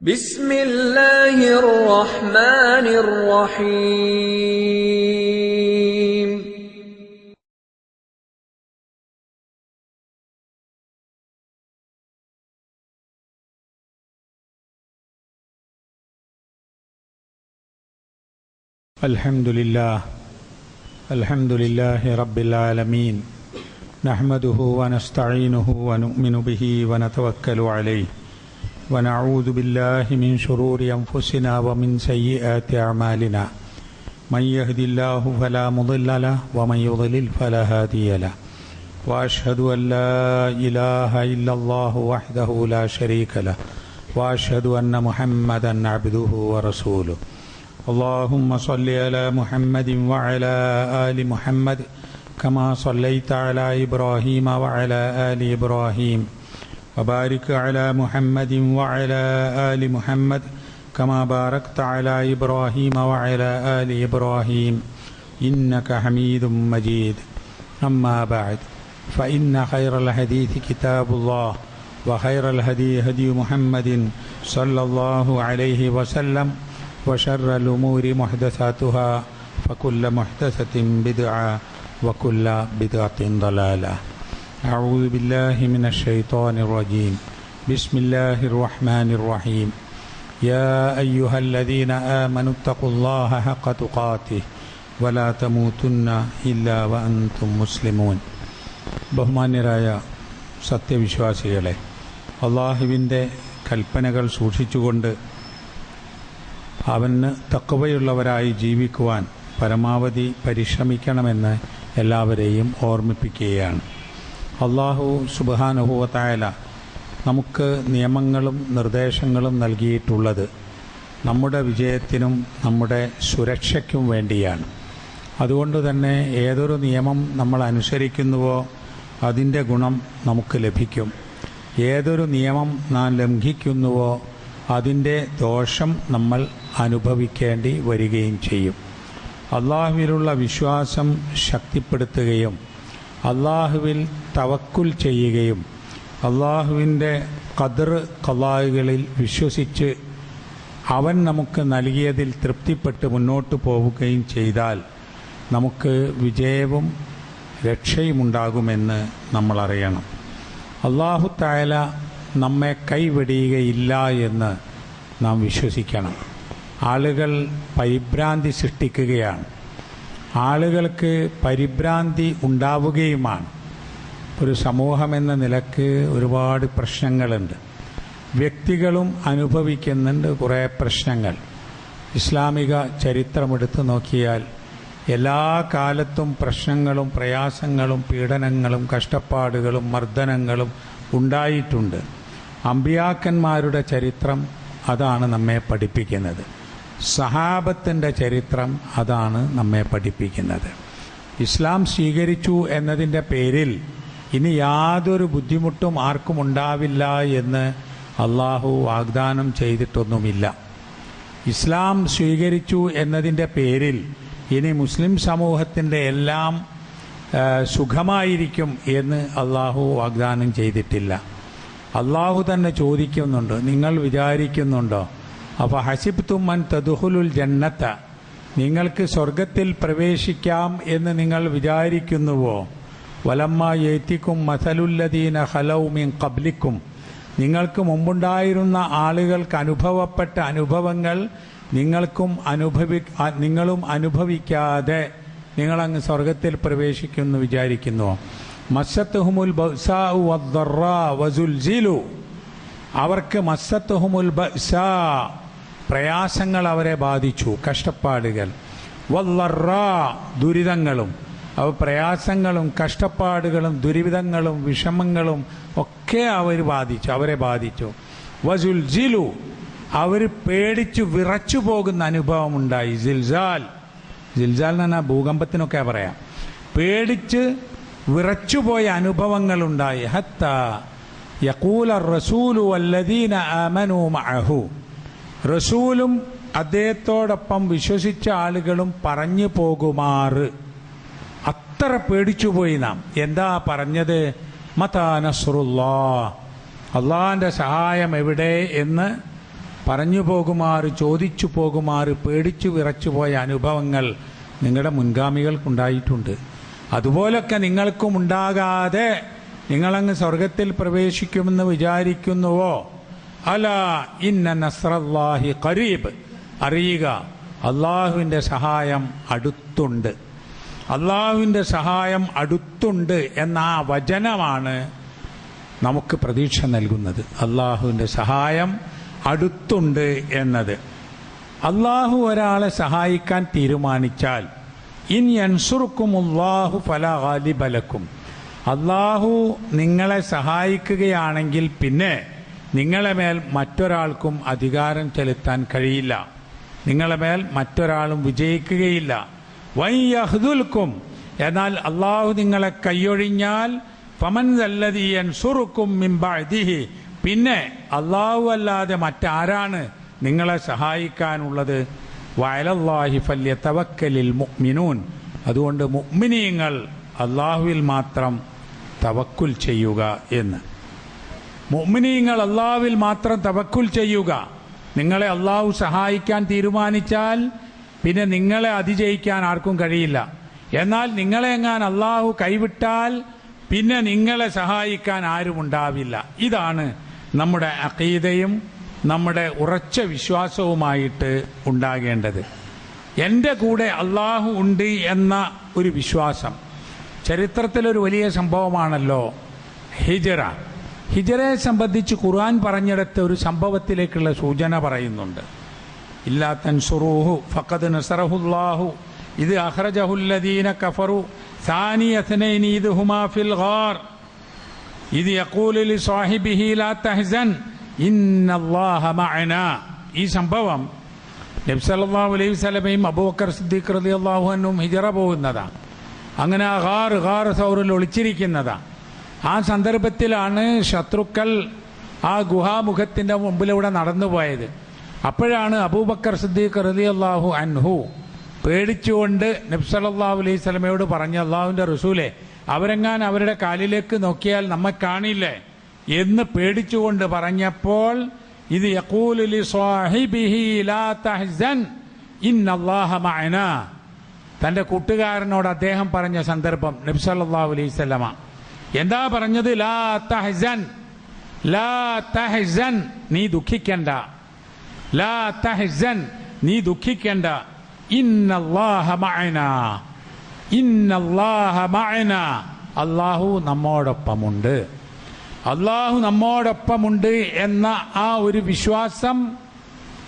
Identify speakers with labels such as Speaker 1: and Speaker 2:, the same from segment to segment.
Speaker 1: بسم الله الرحمن الرحيم
Speaker 2: الحمد لله الحمد لله رب العالمين نحمده ونستعينه ونؤمن به ونتوكل عليه ونعوذ بالله من شرور أنفسنا ومن سيئات أعمالنا. من يهد الله فلا مضل له ومن يضلل فلا هادي له. وأشهد أن لا إله إلا الله وحده لا شريك له. وأشهد أن محمدا عبده ورسوله. اللهم صل على محمد وعلى آل محمد كما صليت على إبراهيم وعلى آل إبراهيم. وبارك على محمد وعلى آل محمد كما باركت على إبراهيم وعلى آل إبراهيم إنك حميد مجيد. أما بعد فإن خير الحديث كتاب الله وخير الهدي هدي محمد صلى الله عليه وسلم وشر الأمور محدثاتها فكل محدثة بدعة وكل بدعة ضلالة. أعوذ بالله من الشيطان الرجيم بسم الله الرحمن الرحيم يا أيها الذين آمنوا اتقوا الله حق تقاته ولا تموتن إلا وأنتم مسلمون ബഹുമാന്യരായ സത്യവിശ്വാസികളെ അള്ളാഹുവിൻ്റെ കൽപ്പനകൾ സൂക്ഷിച്ചുകൊണ്ട് അവന് തക്കവയുള്ളവരായി ജീവിക്കുവാൻ പരമാവധി പരിശ്രമിക്കണമെന്ന് എല്ലാവരെയും ഓർമ്മിപ്പിക്കുകയാണ് അള്ളാഹു സുബാനുഭവത്തായാല നമുക്ക് നിയമങ്ങളും നിർദ്ദേശങ്ങളും നൽകിയിട്ടുള്ളത് നമ്മുടെ വിജയത്തിനും നമ്മുടെ സുരക്ഷയ്ക്കും വേണ്ടിയാണ്. അതുകൊണ്ട് തന്നെ ഏതൊരു നിയമം നമ്മൾ അനുസരിക്കുന്നുവോ അതിന്റെ ഗുണം നമുക്ക് ലഭിക്കും. ഏതൊരു നിയമം നാം ലംഘിക്കുന്നുവോ അതിന്റെ ദോഷം നമ്മൾ അനുഭവിക്കേണ്ടി വരികയും ചെയ്യും. അള്ളാഹുവിലുള്ള വിശ്വാസം ശക്തിപ്പെടുത്തുകയും അള്ളാഹുവിൽ തവക്കുൽ ചെയ്യുകയും അള്ളാഹുവിന്റെ കതിർ കലാഹുകളിൽ വിശ്വസിച്ച് അവൻ നമുക്ക് നൽകിയതിൽ തൃപ്തിപ്പെട്ട് മുന്നോട്ട് പോവുകയും ചെയ്താൽ നമുക്ക് വിജയവും രക്ഷയുമുണ്ടാകുമെന്ന് നമ്മൾ അറിയണം അള്ളാഹു തായാല നമ്മെ കൈവെടിയുകയില്ല എന്ന് നാം വിശ്വസിക്കണം. ആളുകൾ പരിഭ്രാന്തി സൃഷ്ടിക്കുകയാണ്. ആളുകൾക്ക് പരിഭ്രാന്തി ഉണ്ടാവുകയുമാണ്. ഒരു സമൂഹം എന്ന നിലയ്ക്ക് ഒരുപാട് പ്രശ്നങ്ങളുണ്ട്. വ്യക്തികളും അനുഭവിക്കുന്നുണ്ട് കുറേ പ്രശ്നങ്ങൾ. ഇസ്ലാമിക ചരിത്രമെടുത്ത് നോക്കിയാൽ എല്ലാ കാലത്തും പ്രശ്നങ്ങളും പ്രയാസങ്ങളും പീഡനങ്ങളും കഷ്ടപ്പാടുകളും മർദ്ദനങ്ങളും ഉണ്ടായിട്ടുണ്ട്. അമ്പിയാക്കന്മാരുടെ ചരിത്രം അതാണ് നമ്മെ പഠിപ്പിക്കുന്നത്. സഹാബത്തിന്റെ ചരിത്രം അതാണ് നമ്മെ പഠിപ്പിക്കുന്നത്. ഇസ്ലാം സ്വീകരിച്ചു എന്നതിന്റെ പേരിൽ ഇനി യാതൊരു ബുദ്ധിമുട്ടും ആർക്കും ഉണ്ടാവില്ല എന്ന് അള്ളാഹു വാഗ്ദാനം ചെയ്തിട്ടൊന്നുമില്ല. ഇസ്ലാം സ്വീകരിച്ചു എന്നതിന്റെ പേരിൽ ഇനി മുസ്ലിം സമൂഹത്തിന്റെ എല്ലാം സുഖമായിരിക്കും എന്ന് അള്ളാഹു വാഗ്ദാനം ചെയ്തിട്ടില്ല. അള്ളാഹു തന്നെ ചോദിക്കുന്നുണ്ട് നിങ്ങൾ വിചാരിക്കുന്നുണ്ടോ? അപ്പോൾ ഹസിബ് മൻ തദുഹുലുൽ ജന്നത്ത നിങ്ങൾക്ക് സ്വർഗത്തിൽ പ്രവേശിക്കാം എന്ന് നിങ്ങൾ വിചാരിക്കുന്നുവോ? വലമ്മ ഏത്തിക്കും മസലുല്ലദീന ഹലൗമിൻ കബ്ലിക്കും നിങ്ങൾക്ക് മുമ്പുണ്ടായിരുന്ന ആളുകൾക്ക് അനുഭവപ്പെട്ട അനുഭവങ്ങൾ നിങ്ങൾക്കും അനുഭവി നിങ്ങളും അനുഭവിക്കാതെ നിങ്ങളങ്ങ് സ്വർഗത്തിൽ പ്രവേശിക്കുമെന്ന് വിചാരിക്കുന്നു. മസ്സത്തുഹുമുൽ വസുൽസിലു. അവർക്ക് മസ്സത്തുഹുമുൽ പ്രയാസങ്ങൾ അവരെ ബാധിച്ചു കഷ്ടപ്പാടുകൾ. വല്ലറ ദുരിതങ്ങളും. അവ പ്രയാസങ്ങളും കഷ്ടപ്പാടുകളും ദുരിതങ്ങളും വിഷമങ്ങളും ഒക്കെ അവർ ബാധിച്ചു അവരെ ബാധിച്ചു. വസുൽ ജിലു അവർ പേടിച്ചു വിറച്ചു പോകുന്ന അനുഭവം ഉണ്ടായി. ജിൽസാൽ. ജിൽസാൽ എന്ന് പറഞ്ഞാൽ ഭൂകമ്പത്തിനൊക്കെ പറയാം. പേടിച്ച് വിറച്ചുപോയ അനുഭവങ്ങളുണ്ടായി ഹത്ത യക്കൂല റസൂലു അല്ലദീന അമനു മഅഹു. റസൂലും അദ്ദേഹത്തോടൊപ്പം വിശ്വസിച്ച ആളുകളും പറഞ്ഞു പോകുമാറ്. അത്ര പേടിച്ചുപോയി നാം. എന്താ പറഞ്ഞത്? മതാ നസ്രുല്ലാ അള്ളാഹിന്റെ സഹായം എവിടെ എന്ന് പറഞ്ഞു പോകുമാറ് ചോദിച്ചു പോകുമാറ് പേടിച്ചു വിറച്ചു പോയ അനുഭവങ്ങൾ നിങ്ങളുടെ മുൻഗാമികൾക്കുണ്ടായിട്ടുണ്ട്. അതുപോലൊക്കെ നിങ്ങൾക്കും ഉണ്ടാകാതെ നിങ്ങളങ്ങ് സ്വർഗത്തിൽ പ്രവേശിക്കുമെന്ന് വിചാരിക്കുന്നുവോ? അല ഇന്ന നസ്രല്ലാഹി കരീബ് അറിയുക അള്ളാഹുവിന്റെ സഹായം അടുത്തുണ്ട്. അള്ളാഹുവിന്റെ സഹായം അടുത്തുണ്ട് എന്ന ആ വചനമാണ് നമുക്ക് പ്രതീക്ഷ നൽകുന്നത്. അള്ളാഹുവിന്റെ സഹായം അടുത്തുണ്ട് എന്നത്. അള്ളാഹു ഒരാളെ സഹായിക്കാൻ തീരുമാനിച്ചാൽ ഇൻ യൻസുറുക്കും അള്ളാഹു ഫല ഗാലിബലക്കും. അള്ളാഹു നിങ്ങളെ സഹായിക്കുകയാണെങ്കിൽ പിന്നെ നിങ്ങളെ മേൽ മറ്റൊരാൾക്കും അധികാരം ചെലുത്താൻ കഴിയില്ല. നിങ്ങളെ മേൽ മറ്റൊരാളും വിജയിക്കുകയില്ല. വൈയഹ്ദുൽക്കും എന്നാൽ അള്ളാഹു നിങ്ങളെ കൈയൊഴിഞ്ഞാൽ ഫമൻ അല്ലതീയൻ സുറുക്കും മിംബഅദിഹി പിന്നെ അള്ളാഹു അല്ലാതെ മറ്റാരാണ് നിങ്ങളെ സഹായിക്കാനുള്ളത്? വയലല്ലാഹി ഫല്യ തവക്കലിൽ മുഅ്മിനൂൻ. അതുകൊണ്ട് മുഅ്മിനീങ്ങൾ അള്ളാഹുവിൽ മാത്രം തവക്കുൽ ചെയ്യുക എന്ന്. മുഅ്മിനീങ്ങൾ അള്ളാവിൽ മാത്രം തവക്കുൽ ചെയ്യുക. നിങ്ങളെ അള്ളാഹു സഹായിക്കാൻ തീരുമാനിച്ചാൽ പിന്നെ നിങ്ങളെ അതിജയിക്കാൻ ആർക്കും കഴിയില്ല. എന്നാൽ നിങ്ങളെ എങ്ങാൻ അള്ളാഹു കൈവിട്ടാൽ പിന്നെ നിങ്ങളെ സഹായിക്കാൻ ആരും ഉണ്ടാവില്ല. ഇതാണ് നമ്മുടെ അക്കീതയും നമ്മുടെ ഉറച്ച വിശ്വാസവുമായിട്ട് ഉണ്ടാകേണ്ടത്. എന്റെ കൂടെ അള്ളാഹു ഉണ്ട് എന്ന ഒരു വിശ്വാസം. ചരിത്രത്തിലൊരു വലിയ സംഭവമാണല്ലോ ഹിജറ. ഹിജറയെ സംബന്ധിച്ച് ഖുർആൻ പറഞ്ഞിടത്ത് ഒരു സംഭവത്തിലേക്കുള്ള സൂചന പറയുന്നുണ്ട് ഇല്ലാ തൻസുറൂഹു ഫഖദ് നസറഹുല്ലാഹു ഇത് അഹ്റജഹുല്ലദീന കഫറു ثاني اثنين إذ هما في الغار إذ يقول لصاحبه لا تحزن إن الله معنا ഈ സംഭവം നബി സല്ലല്ലാഹു അലൈഹി വസല്ലമയും അബൂബക്കർ സിദ്ദീഖ് റളിയല്ലാഹു അൻഹും ഹിജറ പോകുന്നതാണ് അങ്ങനെ ആ ഗാർ ഗാർ സൗറിൽ ഒളിച്ചിരിക്കുന്നതാണ് ആ സന്ദർഭത്തിലാണ് ശത്രുക്കൾ ആ ഗുഹാമുഖത്തിന്റെ മുമ്പിലൂടെ നടന്നുപോയത്. അപ്പോഴാണ് അബൂബക്കർ സിദ്ദീഖ് അള്ളാഹു അൻഹു പേടിച്ചുകൊണ്ട് നബ്സലല്ലാഹു അലൈഹി സ്വലമയോട് പറഞ്ഞു അള്ളാഹുവിന്റെ റസൂലെ അവരെങ്ങാൻ അവരുടെ കാലിലേക്ക് നോക്കിയാൽ നമ്മെ കാണില്ലേ? എന്ന് പേടിച്ചുകൊണ്ട് പറഞ്ഞപ്പോൾ ഇത് തന്റെ ലാ ഇന്നല്ലാഹ തന്റെ കൂട്ടുകാരനോട് അദ്ദേഹം പറഞ്ഞ സന്ദർഭം നബ്സല്ലാഹു അലൈഹി സ്വലമ എന്താ പറഞ്ഞത്? ലാ തഹസൻ. ലാ തഹസൻ. നീ ദുഃഖിക്കണ്ട. ലാ തഹസൻ. നീ ദുഃഖിക്കണ്ട. ഇന്നല്ലാഹ മഅന. ഇന്നല്ലാഹ മഅന. അള്ളാഹു നമ്മോടൊപ്പമുണ്ട്. അള്ളാഹു നമ്മോടൊപ്പമുണ്ട് എന്ന ആ ഒരു വിശ്വാസം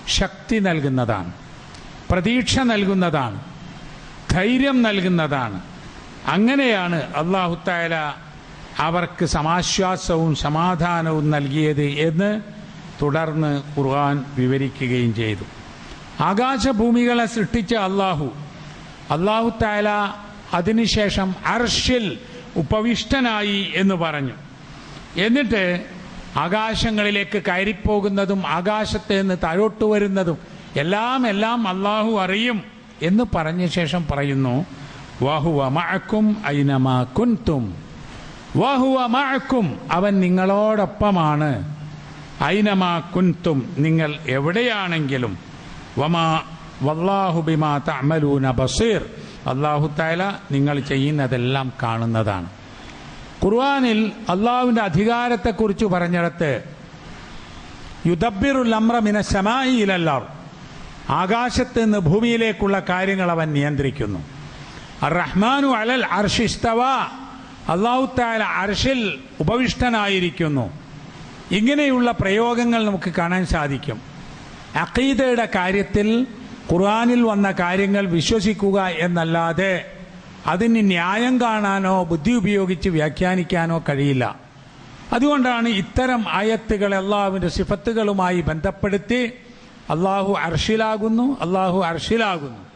Speaker 2: ശക്തി നൽകുന്നതാണ്. പ്രതീക്ഷ നൽകുന്നതാണ്. ധൈര്യം നൽകുന്നതാണ്. അങ്ങനെയാണ് അള്ളാഹു താല അവർക്ക് സമാശ്വാസവും സമാധാനവും നൽകിയത് എന്ന് തുടർന്ന് ഖുർആൻ വിവരിക്കുകയും ചെയ്തു. ആകാശഭൂമികളെ സൃഷ്ടിച്ച അള്ളാഹു അള്ളാഹു താല അതിനുശേഷം അർഷിൽ ഉപവിഷ്ടനായി എന്ന് പറഞ്ഞു. എന്നിട്ട് ആകാശങ്ങളിലേക്ക് കയറിപ്പോകുന്നതും ആകാശത്ത് നിന്ന് താഴോട്ട് വരുന്നതും എല്ലാം എല്ലാം അള്ളാഹു അറിയും എന്ന് പറഞ്ഞ ശേഷം പറയുന്നു വാഹുവ മഴക്കും ഐനമാ കുൻതും. വാഹുവ മഴക്കും അവൻ നിങ്ങളോടൊപ്പമാണ്. ഐനമാ കുൻതും നിങ്ങൾ എവിടെയാണെങ്കിലും. വമാ വല്ലാഹു ബിമാ തഅമലൂന ബസീർ. അള്ളാഹു താല നിങ്ങൾ ചെയ്യുന്നതെല്ലാം കാണുന്നതാണ്. ഖുർആാനിൽ അള്ളാഹുവിന്റെ അധികാരത്തെക്കുറിച്ച് പറഞ്ഞിടത്ത് യുദബിറുൽ അമ്രമിന മിന ഇലല്ലാർ ആകാശത്ത് നിന്ന് ഭൂമിയിലേക്കുള്ള കാര്യങ്ങൾ അവൻ നിയന്ത്രിക്കുന്നു. റഹ്മാനു അലൽ അർഷിസ്തവ അള്ളാഹു താല അർഷിൽ ഉപവിഷ്ടനായിരിക്കുന്നു. ഇങ്ങനെയുള്ള പ്രയോഗങ്ങൾ നമുക്ക് കാണാൻ സാധിക്കും. അഖീദയുടെ കാര്യത്തിൽ ഖുർആാനിൽ വന്ന കാര്യങ്ങൾ വിശ്വസിക്കുക എന്നല്ലാതെ അതിന് ന്യായം കാണാനോ ബുദ്ധി ഉപയോഗിച്ച് വ്യാഖ്യാനിക്കാനോ കഴിയില്ല. അതുകൊണ്ടാണ് ഇത്തരം ആയത്തുകൾ അള്ളാഹുവിന്റെ സിഫത്തുകളുമായി ബന്ധപ്പെടുത്തി അള്ളാഹു അർഷിലാകുന്നു അള്ളാഹു അർഷിലാകുന്നു.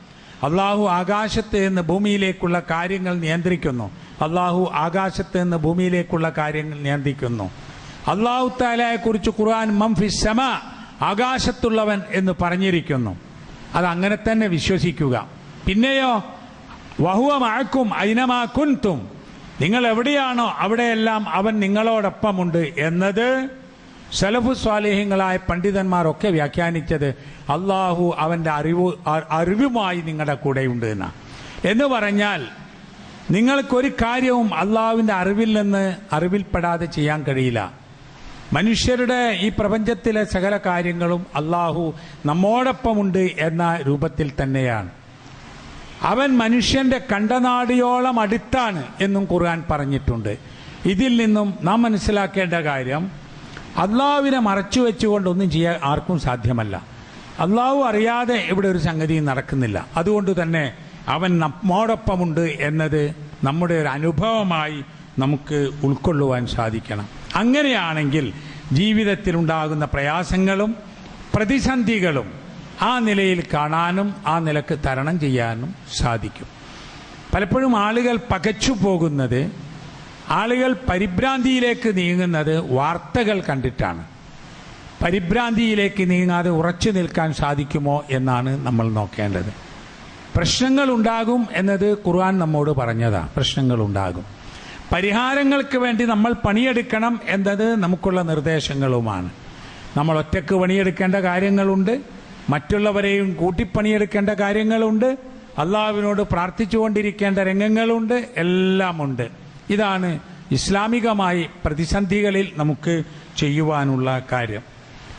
Speaker 2: അള്ളാഹു ആകാശത്ത് നിന്ന് ഭൂമിയിലേക്കുള്ള കാര്യങ്ങൾ നിയന്ത്രിക്കുന്നു. അള്ളാഹു ആകാശത്ത് നിന്ന് ഭൂമിയിലേക്കുള്ള കാര്യങ്ങൾ നിയന്ത്രിക്കുന്നു. അള്ളാഹു താലയെ കുറിച്ച് ഖുർആൻ മംഫിസമ ആകാശത്തുള്ളവൻ എന്ന് പറഞ്ഞിരിക്കുന്നു. അത് അങ്ങനെ തന്നെ വിശ്വസിക്കുക. പിന്നെയോ വഹുവ മഴക്കും അയിനമാ നിങ്ങൾ എവിടെയാണോ അവിടെയെല്ലാം അവൻ നിങ്ങളോടൊപ്പമുണ്ട് എന്നത് സലഫു സ്വാലേഹ്യങ്ങളായ പണ്ഡിതന്മാരൊക്കെ വ്യാഖ്യാനിച്ചത് അള്ളാഹു അവന്റെ അറിവ് അറിവുമായി നിങ്ങളുടെ കൂടെയുണ്ട് എന്നാണ്. എന്ന് പറഞ്ഞാൽ നിങ്ങൾക്കൊരു കാര്യവും അള്ളാവിന്റെ അറിവിൽ നിന്ന് അറിവിൽപ്പെടാതെ ചെയ്യാൻ കഴിയില്ല. മനുഷ്യരുടെ ഈ പ്രപഞ്ചത്തിലെ സകല കാര്യങ്ങളും അള്ളാഹു നമ്മോടൊപ്പമുണ്ട് എന്ന രൂപത്തിൽ തന്നെയാണ്. അവൻ മനുഷ്യന്റെ കണ്ടനാടിയോളം അടുത്താണ് എന്നും ഖുർആൻ പറഞ്ഞിട്ടുണ്ട്. ഇതിൽ നിന്നും നാം മനസ്സിലാക്കേണ്ട കാര്യം അള്ളാഹുവിനെ മറച്ചു വെച്ചുകൊണ്ടൊന്നും ചെയ്യാൻ ആർക്കും സാധ്യമല്ല. അള്ളാഹു അറിയാതെ ഇവിടെ ഒരു സംഗതി നടക്കുന്നില്ല. അതുകൊണ്ട് തന്നെ അവൻ നമ്മോടൊപ്പമുണ്ട് എന്നത് നമ്മുടെ ഒരു അനുഭവമായി നമുക്ക് ഉൾക്കൊള്ളുവാൻ സാധിക്കണം. അങ്ങനെയാണെങ്കിൽ ജീവിതത്തിലുണ്ടാകുന്ന പ്രയാസങ്ങളും പ്രതിസന്ധികളും ആ നിലയിൽ കാണാനും ആ നിലയ്ക്ക് തരണം ചെയ്യാനും സാധിക്കും. പലപ്പോഴും ആളുകൾ പകച്ചു പോകുന്നത് ആളുകൾ പരിഭ്രാന്തിയിലേക്ക് നീങ്ങുന്നത് വാർത്തകൾ കണ്ടിട്ടാണ്. പരിഭ്രാന്തിയിലേക്ക് നീങ്ങാതെ ഉറച്ചു നിൽക്കാൻ സാധിക്കുമോ എന്നാണ് നമ്മൾ നോക്കേണ്ടത്. പ്രശ്നങ്ങൾ ഉണ്ടാകും എന്നത് ഖുർആൻ നമ്മോട് പറഞ്ഞതാണ് പ്രശ്നങ്ങൾ ഉണ്ടാകും പരിഹാരങ്ങൾക്ക് വേണ്ടി നമ്മൾ പണിയെടുക്കണം എന്നത് നമുക്കുള്ള നിർദ്ദേശങ്ങളുമാണ്. നമ്മൾ ഒറ്റയ്ക്ക് പണിയെടുക്കേണ്ട കാര്യങ്ങളുണ്ട്. മറ്റുള്ളവരെയും കൂട്ടിപ്പണിയെടുക്കേണ്ട കാര്യങ്ങളുണ്ട്. അള്ളാഹുവിനോട് പ്രാർത്ഥിച്ചുകൊണ്ടിരിക്കേണ്ട രംഗങ്ങളുണ്ട്. എല്ലാമുണ്ട്. ഇതാണ് ഇസ്ലാമികമായി പ്രതിസന്ധികളിൽ നമുക്ക് ചെയ്യുവാനുള്ള കാര്യം.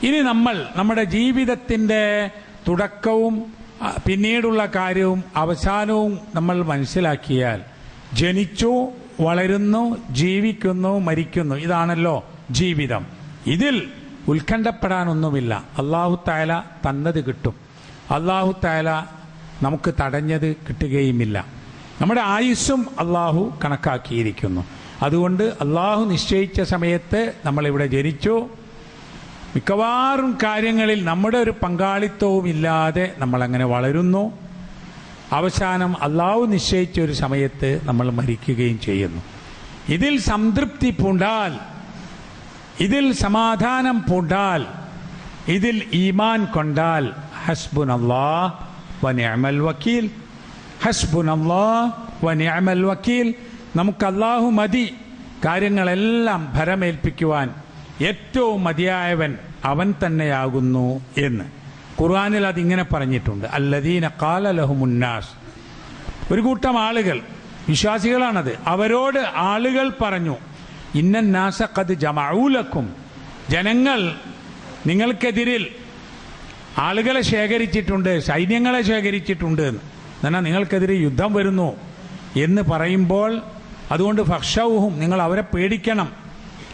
Speaker 2: ഇനി നമ്മൾ നമ്മുടെ ജീവിതത്തിന്റെ തുടക്കവും പിന്നീടുള്ള കാര്യവും അവസാനവും നമ്മൾ മനസ്സിലാക്കിയാൽ ജനിച്ചു വളരുന്നു ജീവിക്കുന്നു മരിക്കുന്നു. ഇതാണല്ലോ ജീവിതം. ഇതിൽ ഉത്കണ്ഠപ്പെടാനൊന്നുമില്ല. അള്ളാഹു തായാല തന്നത് കിട്ടും. അള്ളാഹു തായാല നമുക്ക് തടഞ്ഞത് കിട്ടുകയുമില്ല. നമ്മുടെ ആയുസ്സും അള്ളാഹു കണക്കാക്കിയിരിക്കുന്നു. അതുകൊണ്ട് അള്ളാഹു നിശ്ചയിച്ച സമയത്ത് നമ്മളിവിടെ ജനിച്ചു മിക്കവാറും കാര്യങ്ങളിൽ നമ്മുടെ ഒരു പങ്കാളിത്തവും ഇല്ലാതെ നമ്മളങ്ങനെ വളരുന്നു. അവസാനം അള്ളാഹു നിശ്ചയിച്ച ഒരു സമയത്ത് നമ്മൾ മരിക്കുകയും ചെയ്യുന്നു. ഇതിൽ സംതൃപ്തി പൂണ്ടാൽ ഇതിൽ സമാധാനം പൂണ്ടാൽ ഇതിൽ ഈമാൻ കൊണ്ടാൽ ഹസ്ബുൻ അള്ളാ വനിയമൽ വക്കീൽ. ഹസ്ബുൻ അള്ളാ വനിയമൽ വക്കീൽ. നമുക്ക് അള്ളാഹു മതി. കാര്യങ്ങളെല്ലാം ഭരമേൽപ്പിക്കുവാൻ ഏറ്റവും മതിയായവൻ അവൻ തന്നെയാകുന്നു എന്ന്. ഖുർആാനിൽ അതിങ്ങനെ പറഞ്ഞിട്ടുണ്ട്. അല്ലദീന കാലലഹുമുന്നാസ് ഒരു കൂട്ടം ആളുകൾ വിശ്വാസികളാണത്. അവരോട് ആളുകൾ പറഞ്ഞു ഇന്നൻ നാസഖത് ജമഊലക്കും ജനങ്ങൾ നിങ്ങൾക്കെതിരിൽ ആളുകളെ ശേഖരിച്ചിട്ടുണ്ട് സൈന്യങ്ങളെ ശേഖരിച്ചിട്ടുണ്ട് എന്ന്. എന്നാൽ നിങ്ങൾക്കെതിരെ യുദ്ധം വരുന്നു എന്ന് പറയുമ്പോൾ അതുകൊണ്ട് ഭക്ഷവും നിങ്ങൾ അവരെ പേടിക്കണം.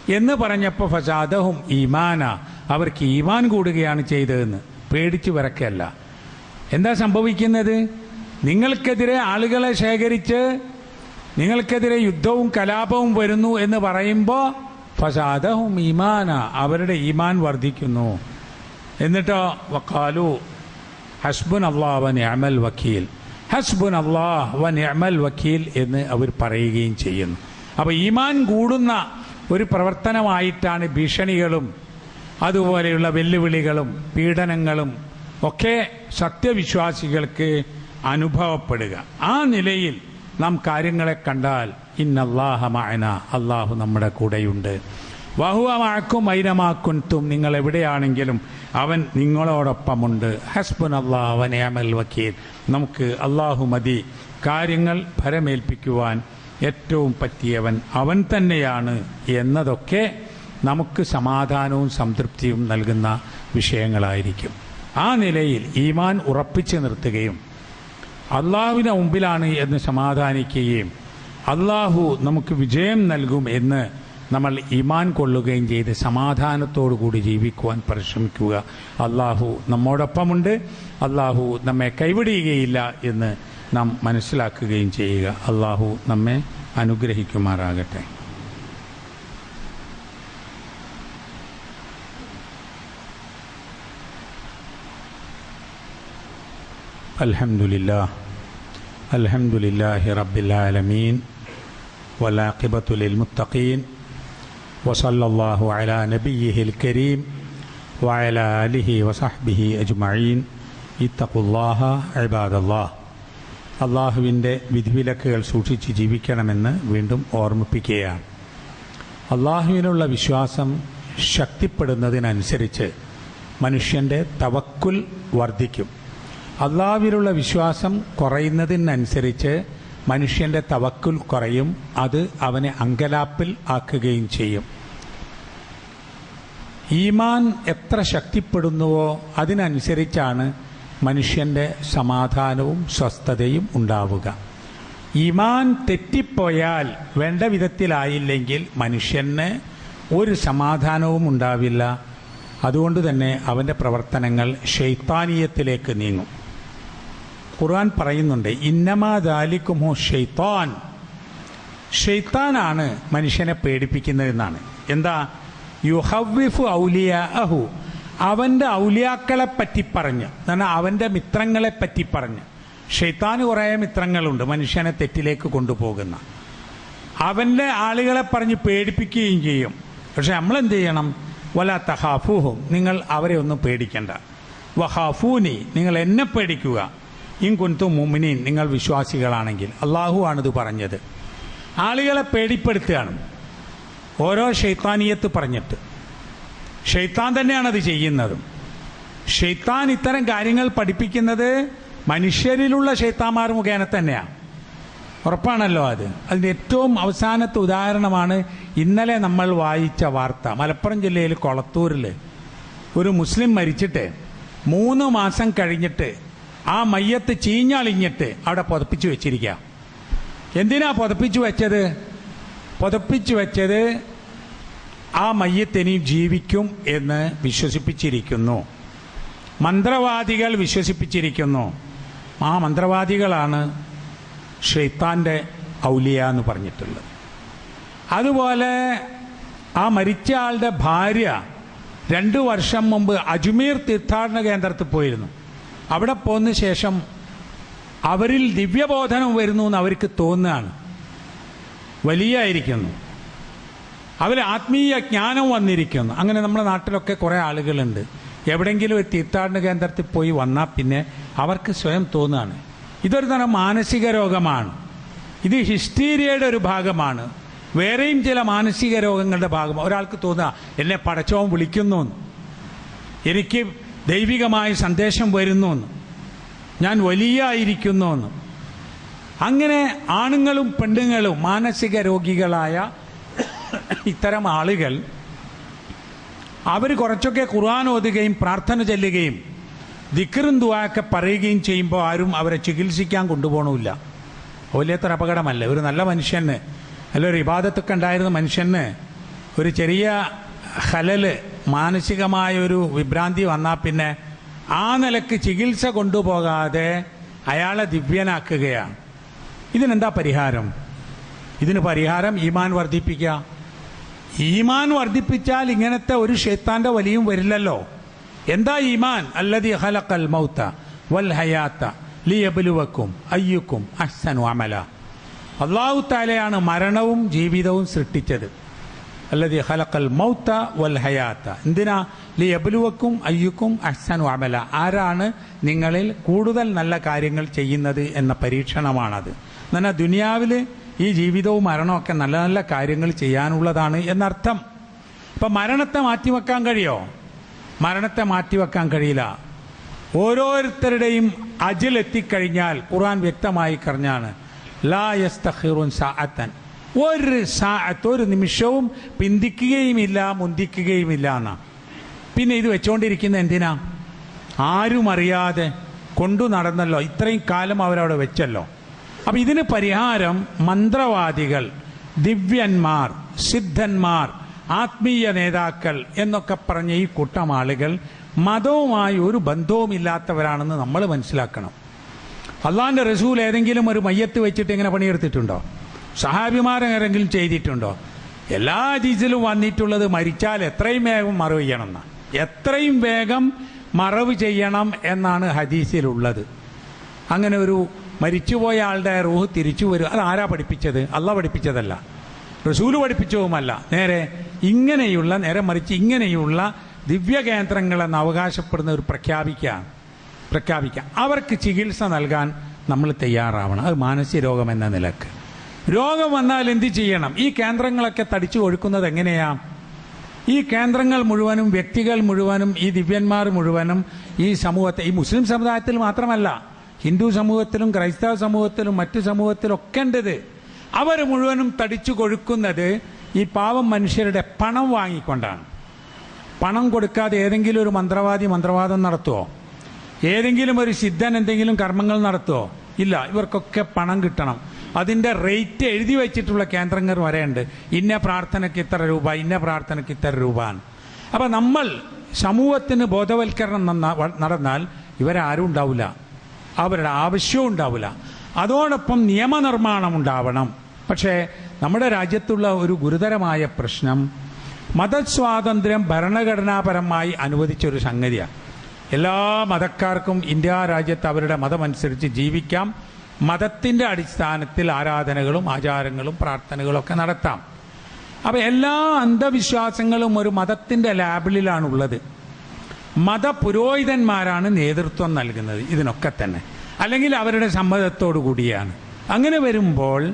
Speaker 2: എന്ന് പറഞ്ഞപ്പോൾ ഫസാദഹും ഈമാന. അവർക്ക് ഈമാൻ കൂടുകയാണ് ചെയ്തതെന്ന്. പേടിച്ചു വിറക്കല്ല. എന്താ സംഭവിക്കുന്നത്? നിങ്ങൾക്കെതിരെ ആളുകളെ ശേഖരിച്ച് നിങ്ങൾക്കെതിരെ യുദ്ധവും കലാപവും വരുന്നു എന്ന് പറയുമ്പോൾ ഫസാദഹും ഈമാന. അവരുടെ ഈമാൻ വർദ്ധിക്കുന്നു. എന്നിട്ടോ വക്കാലു ഹസ്ബുൻ അള്ളാഹ് വൻ അമൽ വക്കീൽ. ഹസ്ബുൻ അള്ളാഹ് വൻ അമൽ വക്കീൽ എന്ന് അവർ പറയുകയും ചെയ്യുന്നു. അപ്പോൾ ഈമാൻ കൂടുന്ന ഒരു പ്രവർത്തനമായിട്ടാണ് ഭീഷണികളും അതുപോലെയുള്ള വെല്ലുവിളികളും പീഡനങ്ങളും ഒക്കെ സത്യവിശ്വാസികൾക്ക് അനുഭവപ്പെടുക. ആ നിലയിൽ നാം കാര്യങ്ങളെ കണ്ടാൽ ഇന്നല്ലാഹ മഅന അള്ളാഹു നമ്മുടെ കൂടെയുണ്ട്. വഹുവമാക്കും ഐനമാക്കുൻതും നിങ്ങൾ എവിടെയാണെങ്കിലും അവൻ നിങ്ങളോടൊപ്പമുണ്ട്. ഹസ്ബുൻ അള്ളാഹ് നിയമൽ വക്കീൽ. നമുക്ക് അള്ളാഹു മതി കാര്യങ്ങൾ ഭരമേൽപ്പിക്കുവാൻ ഏറ്റവും പറ്റിയവൻ അവൻ തന്നെയാണ് എന്നതൊക്കെ നമുക്ക് സമാധാനവും സംതൃപ്തിയും നൽകുന്ന വിഷയങ്ങളായിരിക്കും. ആ നിലയിൽ ഈമാൻ ഉറപ്പിച്ചു നിർത്തുകയും അള്ളാഹുവിന് മുമ്പിലാണ് എന്ന് സമാധാനിക്കുകയും അള്ളാഹു നമുക്ക് വിജയം നൽകും എന്ന് നമ്മൾ ഈമാൻ കൊള്ളുകയും ചെയ്ത് സമാധാനത്തോടു കൂടി ജീവിക്കുവാൻ പരിശ്രമിക്കുക. അള്ളാഹു നമ്മോടൊപ്പമുണ്ട്. അള്ളാഹു നമ്മെ കൈവിടുകയില്ല എന്ന് നാം മനസ്സിലാക്കുകയും ചെയ്യുക അള്ളാഹു നമ്മെ അനുഗ്രഹിക്കുമാറാകട്ടെ الحمد لله الحمد لله رب العالمين والعاقبة للمتقين وصلى الله على نبيه الكريم وعلى آله وصحبه أجمعين اتقوا الله عباد الله അള്ളാഹുവിന്റെ വിധിവിലക്കുകൾ സൂക്ഷിച്ച് ജീവിക്കണമെന്ന് വീണ്ടും ഓർമ്മിപ്പിക്കുകയാണ്. അള്ളാഹുവിനുള്ള വിശ്വാസം ശക്തിപ്പെടുന്നതിനനുസരിച്ച് മനുഷ്യന്റെ തവക്കുൽ വർദ്ധിക്കും. അള്ളാവിലുള്ള വിശ്വാസം കുറയുന്നതിനനുസരിച്ച് മനുഷ്യന്റെ തവക്കുൽ കുറയും അത് അവനെ അങ്കലാപ്പിൽ ആക്കുകയും ചെയ്യും. ഈമാൻ എത്ര ശക്തിപ്പെടുന്നുവോ അതിനനുസരിച്ചാണ് മനുഷ്യന്റെ സമാധാനവും സ്വസ്ഥതയും ഉണ്ടാവുക. ഇമാൻ തെറ്റിപ്പോയാൽ വേണ്ട വിധത്തിലായില്ലെങ്കിൽ മനുഷ്യന് ഒരു സമാധാനവും ഉണ്ടാവില്ല. അതുകൊണ്ട് തന്നെ അവന്റെ പ്രവർത്തനങ്ങൾ ഷെയ്ത്താനീയത്തിലേക്ക് നീങ്ങും. ഖുർആൻ പറയുന്നുണ്ട് ഇന്നമാ ദാലിക്കുമോ ഷെയ്ത്താൻ ഷെയ്ത്താനാണ് മനുഷ്യനെ പേടിപ്പിക്കുന്നതെന്നാണ് എന്താ? യുഹവിഫു ഔലിയ അഹു അവന്റെ ഔലിയാക്കളെ പറ്റി പറഞ്ഞ്. എന്നാൽ അവന്റെ മിത്രങ്ങളെ പറ്റി പറഞ്ഞ്. ഷെയ്ത്താന് കുറേ മിത്രങ്ങളുണ്ട്. മനുഷ്യനെ തെറ്റിലേക്ക് കൊണ്ടുപോകുന്ന. അവന്റെ ആളുകളെ പറഞ്ഞ് പേടിപ്പിക്കുകയും ചെയ്യും. പക്ഷെ നമ്മൾ എന്ത് ചെയ്യണം? വല തഹാഫൂഹും. നിങ്ങൾ അവരെ ഒന്നും പേടിക്കണ്ട. വഹാഫൂനി നിങ്ങൾ എന്നെ പേടിക്കുക. ഇൻ കുൻതു മുമിനീൻ നിങ്ങൾ വിശ്വാസികളാണെങ്കിൽ. അള്ളാഹു ആണിത് പറഞ്ഞത്. ആളുകളെ പേടിപ്പെടുത്തുകയാണ്. ഓരോ ഷെയ്ത്താനിയത്ത് പറഞ്ഞിട്ട്. ഷെയ്ത്താൻ തന്നെയാണ് അത് ചെയ്യുന്നതും. ഷെയ്ത്താൻ ഇത്തരം കാര്യങ്ങൾ പഠിപ്പിക്കുന്നത് മനുഷ്യരിലുള്ള ഷെയ്ത്താന്മാർ മുഖേന തന്നെയാണ് ഉറപ്പാണല്ലോ അത്. അതിന്റെ ഏറ്റവും അവസാനത്തെ ഉദാഹരണമാണ് ഇന്നലെ നമ്മൾ വായിച്ച വാർത്ത. മലപ്പുറം ജില്ലയിൽ കൊളത്തൂരിൽ ഒരു മുസ്ലിം മരിച്ചിട്ട് മൂന്ന് മാസം കഴിഞ്ഞിട്ട് ആ മയ്യത്ത് ചീഞ്ഞളിഞ്ഞിട്ട് അവിടെ പുതപ്പിച്ചു വെച്ചിരിക്കുക എന്തിനാ പുതപ്പിച്ചു വെച്ചത്? പുതപ്പിച്ചു വെച്ചത് ആ മയ്യത്തിനി ജീവിക്കും എന്ന് വിശ്വസിപ്പിച്ചിരിക്കുന്നു. മന്ത്രവാദികൾ വിശ്വസിപ്പിച്ചിരിക്കുന്നു. ആ മന്ത്രവാദികളാണ് ഷെയ്ത്താന്റെ ഔലിയ എന്ന് പറഞ്ഞിട്ടുള്ളത്. അതുപോലെ ആ മരിച്ച ആളുടെ ഭാര്യ രണ്ട് വർഷം മുമ്പ് അജ്മീർ തീർത്ഥാടന കേന്ദ്രത്തിൽ പോയിരുന്നു. അവിടെ പോന്ന ശേഷം അവരിൽ ദിവ്യബോധനം വരുന്നു എന്ന് അവർക്ക് തോന്നുകയാണ്. വലിയായിരിക്കുന്നു അവർ ആത്മീയ ജ്ഞാനം വന്നിരിക്കുന്നു. അങ്ങനെ നമ്മുടെ നാട്ടിലൊക്കെ കുറേ ആളുകളുണ്ട്. എവിടെയെങ്കിലും ഒരു തീർത്ഥാടന കേന്ദ്രത്തിൽ പോയി വന്നാൽ പിന്നെ അവർക്ക് സ്വയം തോന്നുകയാണ്. ഇതൊരു തരം മാനസിക രോഗമാണ്. ഇത് ഹിസ്റ്റീരിയയുടെ ഒരു ഭാഗമാണ്. വേറെയും ചില മാനസിക രോഗങ്ങളുടെ ഭാഗം ഒരാൾക്ക് തോന്നുക എന്നെ പടച്ചോൻ വിളിക്കുന്നു എനിക്ക് ദൈവികമായ സന്ദേശം വരുന്നു ഞാൻ വലിയ ആയിരിക്കുന്നു അങ്ങനെ ആണുങ്ങളും പെണ്ണുങ്ങളും മാനസിക രോഗികളായ ഇത്തരം ആളുകൾ അവർ കുറച്ചൊക്കെ ഖുർആൻ ഓതുകയും പ്രാർത്ഥന ചെല്ലുകയും ദിക്കറും ദുവാക്കെ പറയുകയും ചെയ്യുമ്പോൾ ആരും അവരെ ചികിത്സിക്കാൻ കൊണ്ടുപോകണമില്ല വലിയത്ര അപകടമല്ല? ഒരു നല്ല മനുഷ്യന് അല്ല ഒരു ഇബാദത്തൊക്കെ ഉണ്ടായിരുന്ന മനുഷ്യന് ഒരു ചെറിയ ഹലല് മാനസികമായ ഒരു വിഭ്രാന്തി വന്നാൽ പിന്നെ ആ നിലയ്ക്ക് ചികിത്സ കൊണ്ടുപോകാതെ അയാളെ ദിവ്യനാക്കുകയാണ്. ഇതിനെന്താ പരിഹാരം? ഇതിന് പരിഹാരം ഈമാൻ വർദ്ധിപ്പിക്കുക. ഈമാൻ വർദ്ധിപ്പിച്ചാൽ ഇങ്ങനത്തെ ഒരു ഷെയ്ത്താന്റെ വലിയും വരില്ലല്ലോ. എന്താ ഈമാൻ? അല്ലതി ഹലക്കൽ മൗത്ത വൽ ഹയാത്ത ലിയബലുവക്കും അയ്യുക്കും അഹ്സനു അമല. അള്ളാഹു താലയാണ് മരണവും ജീവിതവും സൃഷ്ടിച്ചത്. അല്ലതി ഹലക്കൽ മൗത്ത വൽ ഹയാത്ത. എന്തിനാ? ലിയബലുവക്കും അയ്യുക്കും അഹ്സനു അമല. ആരാണ് നിങ്ങളിൽ കൂടുതൽ നല്ല കാര്യങ്ങൾ ചെയ്യുന്നത് എന്ന പരീക്ഷണമാണത്. എന്നാൽ ദുനിയാവിൽ ഈ ജീവിതവും മരണമൊക്കെ നല്ല നല്ല കാര്യങ്ങൾ ചെയ്യാനുള്ളതാണ് എന്നർത്ഥം. ഇപ്പൊ മരണത്തെ മാറ്റിവെക്കാൻ കഴിയോ? മരണത്തെ മാറ്റിവെക്കാൻ കഴിയില്ല. ഓരോരുത്തരുടെയും അജിൽ എത്തിക്കഴിഞ്ഞാൽ ഖുർആൻ വ്യക്തമായി പറഞ്ഞാണ് ലാ യസ്തഖിറുൻ സാഅത്തൻ. ഒരു സാഅത്ത് ഒരു നിമിഷവും പിന്തിക്കുകയുമില്ല മുന്തിക്കുകയുമില്ല എന്നാ. പിന്നെ ഇത് വെച്ചുകൊണ്ടിരിക്കുന്ന എന്തിനാ? ആരും അറിയാതെ കൊണ്ടു നടന്നല്ലോ. ഇത്രയും കാലം അവരവിടെ വെച്ചല്ലോ. അപ്പൊ ഇതിന് പരിഹാരം മന്ത്രവാദികൾ ദിവ്യന്മാർ സിദ്ധന്മാർ ആത്മീയ നേതാക്കൾ എന്നൊക്കെ പറഞ്ഞ ഈ കൂട്ടം ആളുകൾ മതവുമായി ഒരു ബന്ധവുമില്ലാത്തവരാണെന്ന് നമ്മൾ മനസ്സിലാക്കണം. അള്ളാന്റെ റസൂൽ ഏതെങ്കിലും ഒരു മയ്യത്ത് വെച്ചിട്ട് ഇങ്ങനെ പണിയെടുത്തിട്ടുണ്ടോ? സഹാബിമാരെങ്കിലും ചെയ്തിട്ടുണ്ടോ? എല്ലാ രീതിയിലും വന്നിട്ടുള്ളത് മരിച്ചാൽ എത്രയും വേഗം മറവ് ചെയ്യണം എത്രയും വേഗം മറവ് ചെയ്യണം എന്നാണ് ഹദീസിലുള്ളത്. അങ്ങനെ ഒരു മരിച്ചുപോയ ആളുടെ റൂഹ് തിരിച്ചു വരും. അത് ആരാ പഠിപ്പിച്ചത്? അല്ല പഠിപ്പിച്ചതല്ല. റസൂൽ പഠിപ്പിച്ചതുമല്ല നേരെ ഇങ്ങനെയുള്ള നേരെ മറിച്ച് ഇങ്ങനെയുള്ള ദിവ്യകേന്ദ്രങ്ങളെന്ന് അവകാശപ്പെടുന്ന ഒരു പ്രഖ്യാപിക്കുകയാണ് പ്രഖ്യാപിക്കുക അവർക്ക് ചികിത്സ നൽകാൻ നമ്മൾ തയ്യാറാവണം. അത് മാനസിക രോഗം എന്ന നിലയ്ക്ക്. രോഗം വന്നാൽ എന്ത് ചെയ്യണം? ഈ കേന്ദ്രങ്ങളൊക്കെ തടിച്ചു ഒഴുക്കുന്നത് എങ്ങനെയാ? ഈ കേന്ദ്രങ്ങൾ മുഴുവനും വ്യക്തികൾ മുഴുവനും ഈ ദിവ്യന്മാർ മുഴുവനും ഈ സമൂഹത്തെ ഈ മുസ്ലിം സമുദായത്തിൽ മാത്രമല്ല ഹിന്ദു സമൂഹത്തിലും ക്രൈസ്തവ സമൂഹത്തിലും മറ്റു സമൂഹത്തിലും ഒക്കെ ഉണ്ടത്. അവർ മുഴുവനും തടിച്ചു കൊഴുക്കുന്നത് ഈ പാവം മനുഷ്യരുടെ പണം വാങ്ങിക്കൊണ്ടാണ്. പണം കൊടുക്കാതെ ഏതെങ്കിലും ഒരു മന്ത്രവാദി മന്ത്രവാദം നടത്തുമോ ഏതെങ്കിലും ഒരു സിദ്ധൻ എന്തെങ്കിലും കർമ്മങ്ങൾ നടത്തുമോ ഇല്ല ഇവർക്കൊക്കെ പണം കിട്ടണം. അതിന്റെ റേറ്റ് എഴുതി വെച്ചിട്ടുള്ള കേന്ദ്രങ്ങൾ വരെയുണ്ട്. ഇന്ന പ്രാർത്ഥനയ്ക്ക് ഇത്ര രൂപ ഇന്ന പ്രാർത്ഥനയ്ക്ക് ഇത്ര രൂപ. അപ്പം നമ്മൾ സമൂഹത്തിന് ബോധവൽക്കരണം നടന്നാൽ ഇവരാരും ഉണ്ടാവില്ല. അവരുടെ ആവശ്യവും ഉണ്ടാവില്ല. അതോടൊപ്പം നിയമനിർമ്മാണം ഉണ്ടാവണം പക്ഷേ നമ്മുടെ രാജ്യത്തുള്ള ഒരു ഗുരുതരമായ പ്രശ്നം മതസ്വാതന്ത്ര്യം ഭരണഘടനാപരമായി അനുവദിച്ച ഒരു സംഗതിയാണ്. എല്ലാ മതക്കാർക്കും ഇന്ത്യ രാജ്യത്ത് അവരുടെ മതമനുസരിച്ച് ജീവിക്കാം. മതത്തിന്റെ അടിസ്ഥാനത്തിൽ ആരാധനകളും ആചാരങ്ങളും പ്രാർത്ഥനകളൊക്കെ നടത്താം. അപ്പോൾ എല്ലാ അന്ധവിശ്വാസങ്ങളും ഒരു മതത്തിന്റെ ലാബിലാണുള്ളത് മതപുരോഹിതന്മാരാണ് നേതൃത്വം നൽകുന്നത് ഇതിനൊക്കെ തന്നെ. അല്ലെങ്കിൽ അവരുടെ സമ്മതത്തോടു കൂടിയാണ്. അങ്ങനെ വരുമ്പോൾ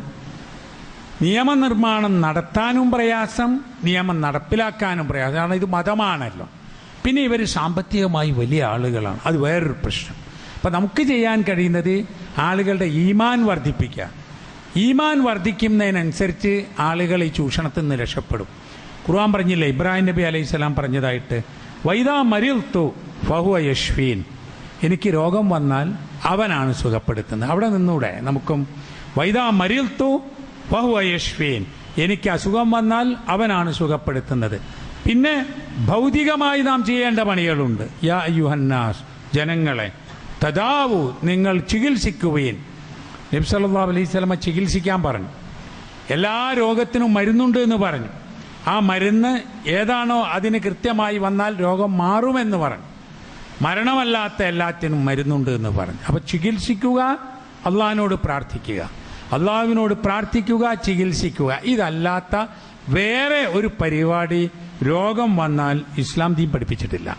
Speaker 2: നിയമനിർമ്മാണം നടത്താനും പ്രയാസം നിയമം നടപ്പിലാക്കാനും പ്രയാസം. കാരണം ഇത് മതമാണല്ലോ. പിന്നെ ഇവർ സാമ്പത്തികമായി വലിയ ആളുകളാണ്. അത് വേറൊരു പ്രശ്നം. അപ്പം നമുക്ക് ചെയ്യാൻ കഴിയുന്നത് ആളുകളുടെ ഈമാൻ വർദ്ധിപ്പിക്കുക. ഈമാൻ വർദ്ധിക്കുന്നതിനനുസരിച്ച് ആളുകൾ ഈ ചൂഷണത്തിൽ നിന്ന് രക്ഷപ്പെടും. ഖുർആൻ പറഞ്ഞില്ല? ഇബ്രാഹിം നബി അലൈഹി സ്വലാം പറഞ്ഞതായിട്ട് വൈദാ മരിൽത്തു ഫഹുവ യശ്വീൻ എനിക്ക് രോഗം വന്നാൽ അവനാണ് സുഖപ്പെടുത്തുന്നത്. അവിടെ നിന്നൂടെ നമുക്കും വൈദാ മരിൽത്തു ഫഹുവ യശ്വീൻ എനിക്ക് അസുഖം വന്നാൽ അവനാണ് സുഖപ്പെടുത്തുന്നത്. പിന്നെ ഭൗതികമായി നാം ചെയ്യേണ്ട പണികളുണ്ട്. യാ യുഹന്നാസ് ജനങ്ങളെ തദാവു നിങ്ങൾ ചികിത്സിക്കുകയും. നബ്സല്ലാ അലൈഹി സ്വലമ ചികിത്സിക്കാൻ പറഞ്ഞു. എല്ലാ രോഗത്തിനും മരുന്നുണ്ട് എന്ന് പറഞ്ഞു. ആ മരുന്ന് ഏതാണോ അതിന് കൃത്യമായി വന്നാൽ രോഗം മാറുമെന്ന് പറഞ്ഞു. മരണമല്ലാത്ത എല്ലാത്തിനും മരുന്നുണ്ട് എന്ന് പറഞ്ഞു. അപ്പൊ ചികിത്സിക്കുക അള്ളാഹിനോട് പ്രാർത്ഥിക്കുക. അള്ളാഹുവിനോട് പ്രാർത്ഥിക്കുക ചികിത്സിക്കുക. ഇതല്ലാത്ത വേറെ ഒരു പരിപാടി രോഗം വന്നാൽ ഇസ്ലാം ദീൻ പഠിപ്പിച്ചിട്ടില്ല.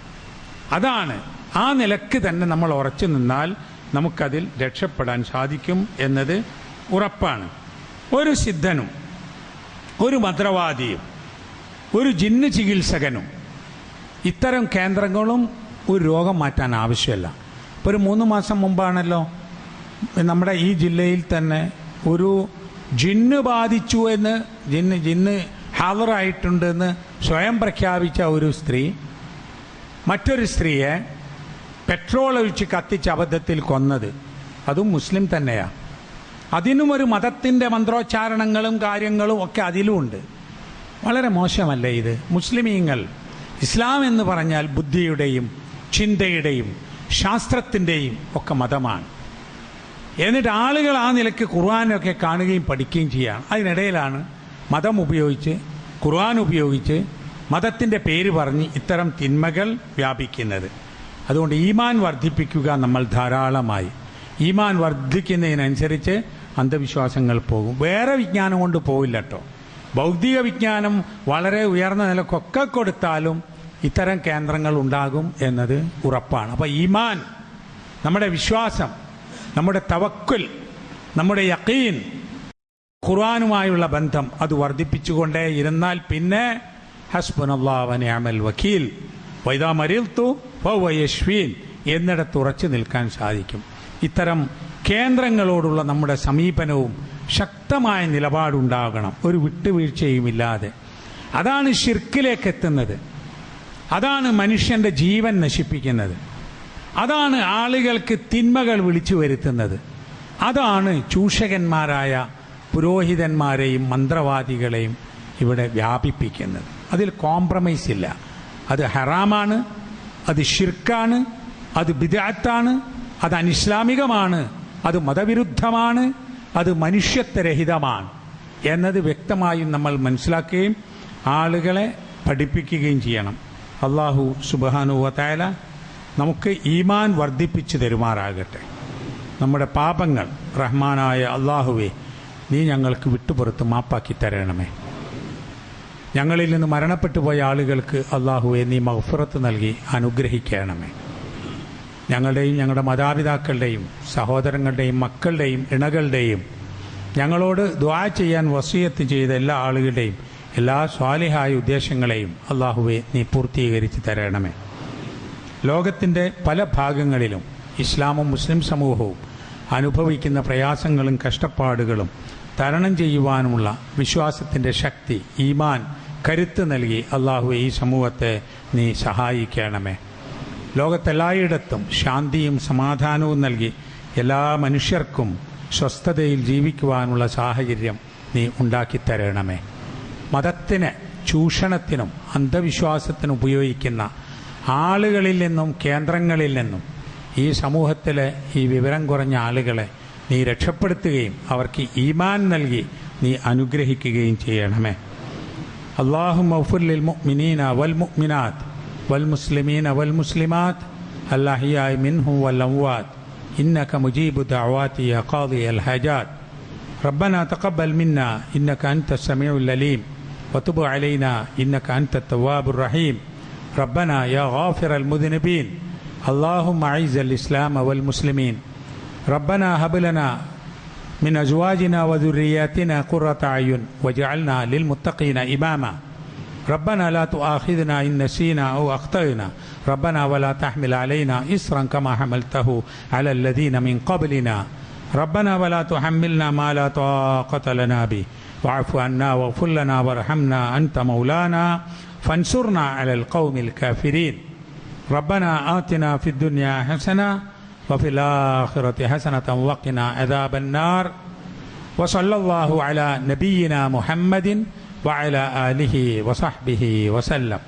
Speaker 2: അതാണ് ആ നിലയ്ക്ക് തന്നെ നമ്മൾ ഉറച്ചു നിന്നാൽ നമുക്കതിൽ രക്ഷപ്പെടാൻ സാധിക്കും എന്നത് ഉറപ്പാണ്. ഒരു സിദ്ധനും ഒരു മന്ത്രവാദിയും ഒരു ജിന്ന് ചികിത്സകനും ഇത്തരം കേന്ദ്രങ്ങളും ഒരു രോഗം മാറ്റാൻ ആവശ്യമല്ല. ഇപ്പോൾ ഒരു മൂന്ന് മാസം മുമ്പാണല്ലോ നമ്മുടെ ഈ ജില്ലയിൽ തന്നെ ഒരു ജിന്ന് ബാധിച്ചു എന്ന് ജിന്ന് ജിന്ന് ഹാവറായിട്ടുണ്ടെന്ന് സ്വയം പ്രഖ്യാപിച്ച ഒരു സ്ത്രീ മറ്റൊരു സ്ത്രീയെ പെട്രോൾ ഒഴിച്ച് കത്തിച്ച് അബദ്ധത്തിൽ കൊന്നത്. അതും മുസ്ലിം തന്നെയാണ് അതിനും ഒരു മതത്തിന്റെ മന്ത്രോച്ചാരണങ്ങളും കാര്യങ്ങളും ഒക്കെ അതിലുമുണ്ട്. വളരെ മോശമല്ലേ ഇത്? മുസ്ലിമീങ്ങൾ ഇസ്ലാം എന്ന് പറഞ്ഞാൽ ബുദ്ധിയുടെയും ചിന്തയുടെയും ശാസ്ത്രത്തിന്റെയും ഒക്കെ മതമാണ്. എന്നിട്ട് ആളുകൾ ആ നിലയ്ക്ക് ഖുർആാനൊക്കെ കാണുകയും പഠിക്കുകയും ചെയ്യുകയാണ് അതിനിടയിലാണ് മതം ഉപയോഗിച്ച് ഖുർആൻ ഉപയോഗിച്ച് മതത്തിന്റെ പേര് പറഞ്ഞ് ഇത്തരം തിന്മകൾ വ്യാപിക്കുന്നത്. അതുകൊണ്ട് ഈമാൻ വർദ്ധിപ്പിക്കുക നമ്മൾ ധാരാളമായി. ഈമാൻ വർദ്ധിക്കുന്നതിനനുസരിച്ച് അന്ധവിശ്വാസങ്ങൾ പോകും. വേറെ വിജ്ഞാനം കൊണ്ട് പോവില്ല കേട്ടോ ഭൗതിക വിജ്ഞാനം വളരെ ഉയർന്ന നിലക്കൊക്കെ കൊടുത്താലും ഇത്തരം കേന്ദ്രങ്ങൾ ഉണ്ടാകും എന്നത് ഉറപ്പാണ്. അപ്പോൾ ഈമാൻ നമ്മുടെ വിശ്വാസം നമ്മുടെ തവക്കുൽ നമ്മുടെ യക്കീൻ ഖുർആാനുമായുള്ള ബന്ധം അത് വർദ്ധിപ്പിച്ചുകൊണ്ടേ ഇരുന്നാൽ പിന്നെ ഹസ്ബുനല്ലാവനമൽ വക്കീൽ. വൈദാ മരീൽത്തു എന്നിടത്ത് ഉറച്ചു നിൽക്കാൻ സാധിക്കും. ഇത്തരം കേന്ദ്രങ്ങളോടുള്ള നമ്മുടെ സമീപനവും ശക്തമായ നിലപാടുണ്ടാകണം. ഒരു വിട്ടുവീഴ്ചയുമില്ലാതെ. അതാണ് ഷിർക്കിലേക്ക് എത്തുന്നത് അതാണ് മനുഷ്യന്റെ ജീവൻ നശിപ്പിക്കുന്നത്. അതാണ് ആളുകൾക്ക് തിന്മകൾ വിളിച്ചു വരുത്തുന്നത്. അതാണ് ചൂഷകന്മാരായ പുരോഹിതന്മാരെയും മന്ത്രവാദികളെയും ഇവിടെ വ്യാപിപ്പിക്കുന്നത്. അതിൽ കോംപ്രമൈസ് ഇല്ല. അത് ഹറാമാണ് അത് ഷിർക്കാണ് അത് ബിദാത്താണ് അത് അനിസ്ലാമികമാണ് അത് മതവിരുദ്ധമാണ് അത് മനുഷ്യത്വരഹിതമാണ് എന്നത് വ്യക്തമായും നമ്മൾ മനസ്സിലാക്കുകയും ആളുകളെ പഠിപ്പിക്കുകയും ചെയ്യണം. അള്ളാഹു സുബാനുവത്തായ നമുക്ക് ഈമാൻ വർദ്ധിപ്പിച്ചു തരുമാറാകട്ടെ. നമ്മുടെ പാപങ്ങൾ റഹ്മാനായ അള്ളാഹുവെ നീ ഞങ്ങൾക്ക് വിട്ടുപുറത്ത് മാപ്പാക്കി തരണമേ. ഞങ്ങളിൽ നിന്ന് മരണപ്പെട്ടു പോയ ആളുകൾക്ക് അള്ളാഹുവെ നീ മഹഫുറത്ത് നൽകി അനുഗ്രഹിക്കണമേ. ഞങ്ങളുടെയും ഞങ്ങളുടെ മാതാപിതാക്കളുടെയും സഹോദരങ്ങളുടെയും മക്കളുടെയും ഇണകളുടെയും ഞങ്ങളോട് ദ്വാ ചെയ്യാൻ വസീയത്ത് ചെയ്ത എല്ലാ ആളുകളുടെയും എല്ലാ സ്വാലിഹായ ഉദ്ദേശങ്ങളെയും അള്ളാഹുവെ നീ പൂർത്തീകരിച്ച് തരണമേ. ലോകത്തിന്റെ പല ഭാഗങ്ങളിലും ഇസ്ലാമും മുസ്ലിം സമൂഹവും അനുഭവിക്കുന്ന പ്രയാസങ്ങളും കഷ്ടപ്പാടുകളും തരണം ചെയ്യുവാനുമുള്ള വിശ്വാസത്തിന്റെ ശക്തി ഈമാൻ കരുത്ത് നൽകി അള്ളാഹു ഈ സമൂഹത്തെ നീ സഹായിക്കണമേ. ലോകത്തെല്ലായിടത്തും ശാന്തിയും സമാധാനവും നൽകി എല്ലാ മനുഷ്യർക്കും സ്വസ്ഥതയിൽ ജീവിക്കുവാനുള്ള സാഹചര്യം നീ ഉണ്ടാക്കി തരണമേ മതത്തിന് ചൂഷണത്തിനും അന്ധവിശ്വാസത്തിനും ഉപയോഗിക്കുന്ന ആളുകളിൽ നിന്നും കേന്ദ്രങ്ങളിൽ നിന്നും ഈ സമൂഹത്തിലെ ഈ വിവരം കുറഞ്ഞ ആളുകളെ നീ രക്ഷപ്പെടുത്തുകയും അവർക്ക് ഈമാൻ നൽകി നീ അനുഗ്രഹിക്കുകയും ചെയ്യണമേ. അള്ളാഹു മഫുൽ മുഅ്മിനീന വൽ മുഅ്മിനാത്ത്. والمسلمين والمسلمات الأحياء منهم والأموات. إنك مجيب دعوات يا قاضي الحاجات. ربنا تقبل منا إنك أنت السميع العليم. وتب علينا إنك أنت التواب الرحيم. ربنا يا غافر المذنبين. اللهم أعز الإسلام والمسلمين. ربنا هب لنا من أزواجنا وذرياتنا قرة أعين واجعلنا للمتقين إماما. ربنا لا تؤاخذنا إن نسينا أو أخطأنا. ربنا ولا تحمل علينا إصرا كما حملته على الذين من قبلنا. ربنا ولا تحملنا ما لا طاقة لنا به. واعف عنا واغفر لنا وارحمنا أنت مولانا. فانصرنا على القوم الكافرين. ربنا آتنا في الدنيا حسنة وفي الآخرة حسنة وقنا عذاب النار. وصلى الله على نبينا محمد وعلى آله وصحبه وسلم.